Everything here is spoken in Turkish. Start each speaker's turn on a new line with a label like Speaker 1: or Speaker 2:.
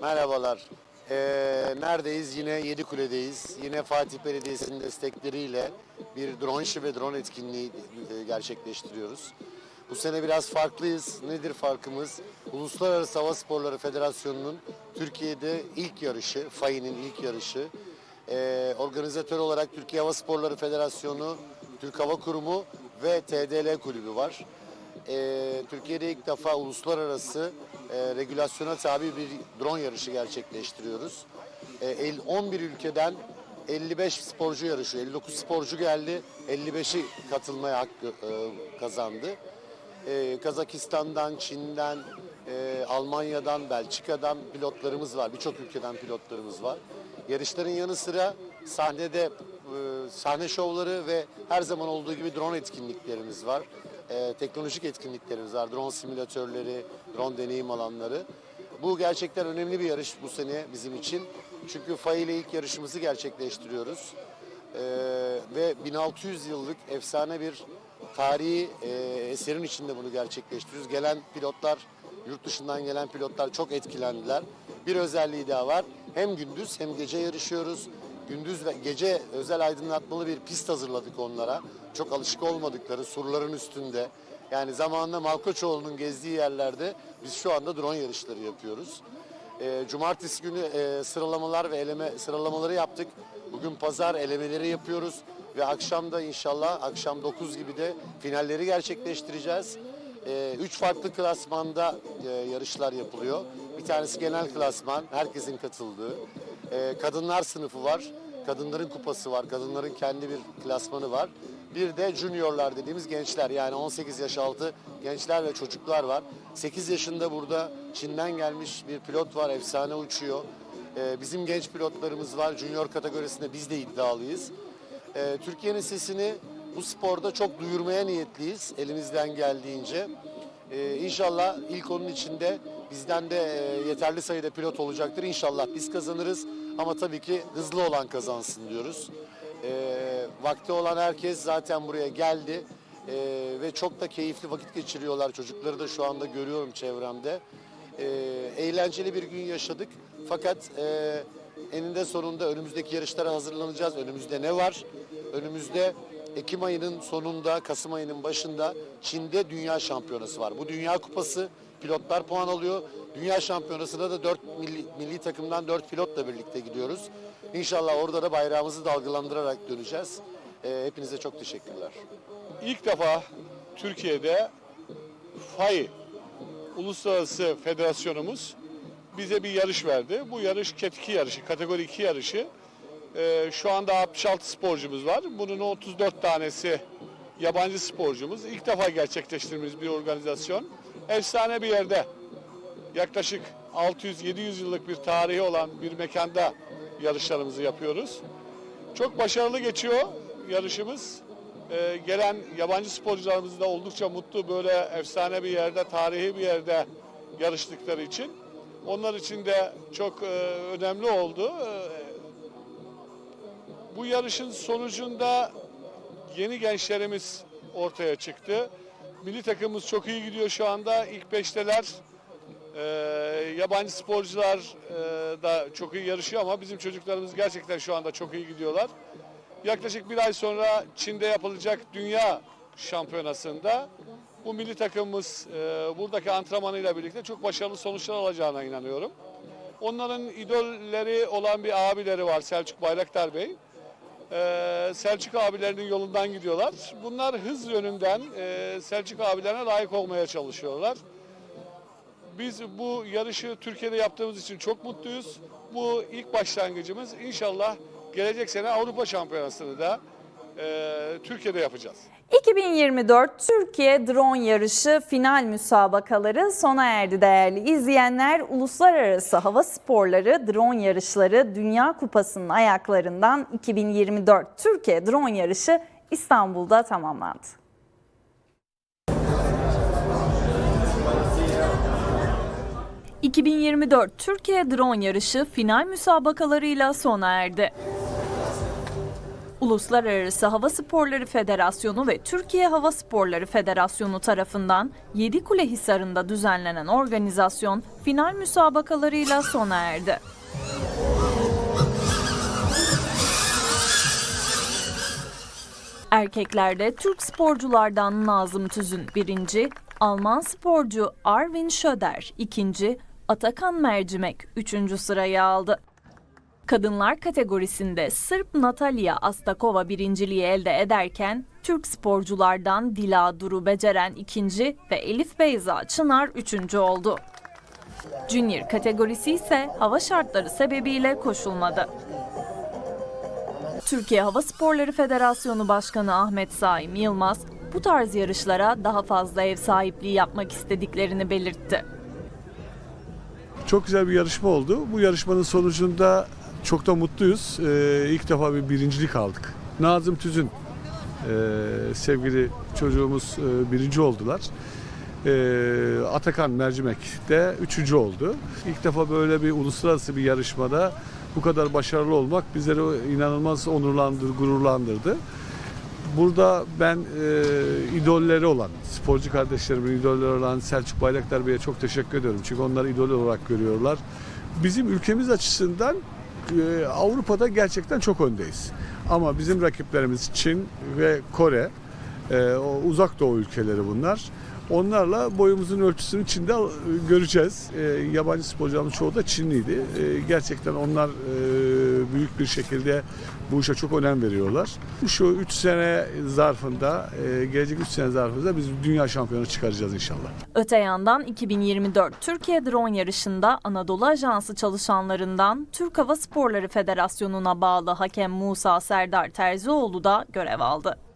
Speaker 1: Merhabalar. Ee, neredeyiz? Yine Yedikule'deyiz. Yine Fatih Belediyesi'nin destekleriyle bir drone işi ve drone etkinliği e, gerçekleştiriyoruz. Bu sene biraz farklıyız. Nedir farkımız? Uluslararası Hava Sporları Federasyonu'nun Türkiye'de ilk yarışı, FAİ'nin ilk yarışı. Ee, organizatör olarak Türkiye Hava Sporları Federasyonu, Türk Hava Kurumu ve TDL Kulübü var. Ee, Türkiye'de ilk defa uluslararası e, regülasyona tabi bir drone yarışı gerçekleştiriyoruz. Ee, el- 11 ülkeden 55 sporcu yarışıyor. 59 sporcu geldi. 55'i katılmaya hakkı e, kazandı. Ee, Kazakistan'dan, Çin'den, e, Almanya'dan, Belçika'dan pilotlarımız var. Birçok ülkeden pilotlarımız var. Yarışların yanı sıra sahnede e, sahne şovları ve her zaman olduğu gibi drone etkinliklerimiz var. E, teknolojik etkinliklerimiz var. Drone simülatörleri, drone deneyim alanları. Bu gerçekten önemli bir yarış bu sene bizim için. Çünkü FAI ile ilk yarışımızı gerçekleştiriyoruz. Ee, ve 1600 yıllık efsane bir tarihi e, eserin içinde bunu gerçekleştiriyoruz. Gelen pilotlar, yurt dışından gelen pilotlar çok etkilendiler. Bir özelliği daha var. Hem gündüz hem gece yarışıyoruz. Gündüz ve gece özel aydınlatmalı bir pist hazırladık onlara. Çok alışık olmadıkları surların üstünde. Yani zamanında Malkoçoğlu'nun gezdiği yerlerde biz şu anda drone yarışları yapıyoruz. E, cumartesi günü e, sıralamalar ve eleme sıralamaları yaptık. Bugün pazar elemeleri yapıyoruz ve akşam da inşallah akşam 9 gibi de finalleri gerçekleştireceğiz. E, üç farklı klasmanda e, yarışlar yapılıyor. Bir tanesi genel klasman, herkesin katıldığı. E, kadınlar sınıfı var, kadınların kupası var, kadınların kendi bir klasmanı var. Bir de juniorlar dediğimiz gençler yani 18 yaş altı gençler ve çocuklar var. 8 yaşında burada Çin'den gelmiş bir pilot var, efsane uçuyor. Ee, bizim genç pilotlarımız var, junior kategorisinde biz de iddialıyız. Ee, Türkiye'nin sesini bu sporda çok duyurmaya niyetliyiz elimizden geldiğince. Ee, inşallah ilk onun içinde bizden de e, yeterli sayıda pilot olacaktır. İnşallah biz kazanırız ama tabii ki hızlı olan kazansın diyoruz. Ee, vakti olan herkes zaten buraya geldi Ee, ve çok da keyifli vakit geçiriyorlar. Çocukları da şu anda görüyorum çevremde. Ee, eğlenceli bir gün yaşadık. Fakat e, eninde sonunda önümüzdeki yarışlara hazırlanacağız. Önümüzde ne var? Önümüzde Ekim ayının sonunda, Kasım ayının başında Çin'de Dünya Şampiyonası var. Bu Dünya Kupası pilotlar puan alıyor. Dünya Şampiyonası'na da 4 milli, milli takımdan 4 pilotla birlikte gidiyoruz. İnşallah orada da bayrağımızı dalgalandırarak döneceğiz. Ee, hepinize çok teşekkürler.
Speaker 2: İlk defa Türkiye'de FAI Uluslararası Federasyonumuz bize bir yarış verdi. Bu yarış Ket 2 yarışı, kategori 2 yarışı. Ee, şu anda 66 sporcumuz var. Bunun 34 tanesi yabancı sporcumuz. İlk defa gerçekleştirdiğimiz bir organizasyon. Efsane bir yerde yaklaşık 600-700 yıllık bir tarihi olan bir mekanda yarışlarımızı yapıyoruz. Çok başarılı geçiyor yarışımız. Ee, gelen yabancı sporcularımız da oldukça mutlu böyle efsane bir yerde, tarihi bir yerde yarıştıkları için. Onlar için de çok e, önemli oldu. Ee, bu yarışın sonucunda yeni gençlerimiz ortaya çıktı. Milli takımımız çok iyi gidiyor şu anda. İlk beşteler. Ee, yabancı sporcular e, da çok iyi yarışıyor ama bizim çocuklarımız gerçekten şu anda çok iyi gidiyorlar. Yaklaşık bir ay sonra Çin'de yapılacak Dünya Şampiyonası'nda bu milli takımımız e, buradaki antrenmanıyla birlikte çok başarılı sonuçlar alacağına inanıyorum. Onların idolleri olan bir abileri var Selçuk Bayraktar Bey. Ee, Selçuk abilerinin yolundan gidiyorlar. Bunlar hız yönünden e, Selçuk abilerine layık olmaya çalışıyorlar. Biz bu yarışı Türkiye'de yaptığımız için çok mutluyuz. Bu ilk başlangıcımız. İnşallah gelecek sene Avrupa Şampiyonası'nı da e, Türkiye'de yapacağız.
Speaker 3: 2024 Türkiye Drone Yarışı final müsabakaları sona erdi değerli izleyenler. Uluslararası Hava Sporları Drone Yarışları Dünya Kupası'nın ayaklarından 2024 Türkiye Drone Yarışı İstanbul'da tamamlandı. ...2024 Türkiye Drone Yarışı final müsabakalarıyla sona erdi. Uluslararası Hava Sporları Federasyonu ve Türkiye Hava Sporları Federasyonu tarafından Yedikulehisar'ında düzenlenen organizasyon final müsabakalarıyla sona erdi. Erkeklerde Türk sporculardan Nazım Tüzün birinci, Alman sporcu Arvin Schöder ikinci, Atakan Mercimek üçüncü sırayı aldı. Kadınlar kategorisinde Sırp Natalya Astakova birinciliği elde ederken Türk sporculardan Dila Duru Beceren ikinci ve Elif Beyza Çınar üçüncü oldu. Junior kategorisi ise hava şartları sebebiyle koşulmadı. Türkiye Hava Sporları Federasyonu Başkanı Ahmet Saim Yılmaz bu tarz yarışlara daha fazla ev sahipliği yapmak istediklerini belirtti.
Speaker 2: Çok güzel bir yarışma oldu. Bu yarışmanın sonucunda çok da mutluyuz. Ee, ilk defa bir birincilik aldık. Nazım Tüzün e, sevgili çocuğumuz e, birinci oldular. Ee, Atakan Mercimek de üçüncü oldu. İlk defa böyle bir uluslararası bir yarışmada bu kadar başarılı olmak bizleri inanılmaz onurlandırdı, gururlandırdı. Burada ben e, idolleri olan, sporcu kardeşlerimin idolleri olan Selçuk Bayraktar Bey'e çok teşekkür ediyorum. Çünkü onlar idol olarak görüyorlar. Bizim ülkemiz açısından e, Avrupa'da gerçekten çok öndeyiz. Ama bizim rakiplerimiz Çin ve Kore, e, o uzak doğu ülkeleri bunlar. Onlarla boyumuzun ölçüsünü Çin'de göreceğiz. E, yabancı sporcuların çoğu da Çinliydi. E, gerçekten onlar e, büyük bir şekilde bu işe çok önem veriyorlar. Şu 3 sene zarfında, e, gelecek 3 sene zarfında biz dünya şampiyonu çıkaracağız inşallah.
Speaker 3: Öte yandan 2024 Türkiye Drone Yarışı'nda Anadolu Ajansı çalışanlarından Türk Hava Sporları Federasyonu'na bağlı hakem Musa Serdar Terzioğlu da görev aldı.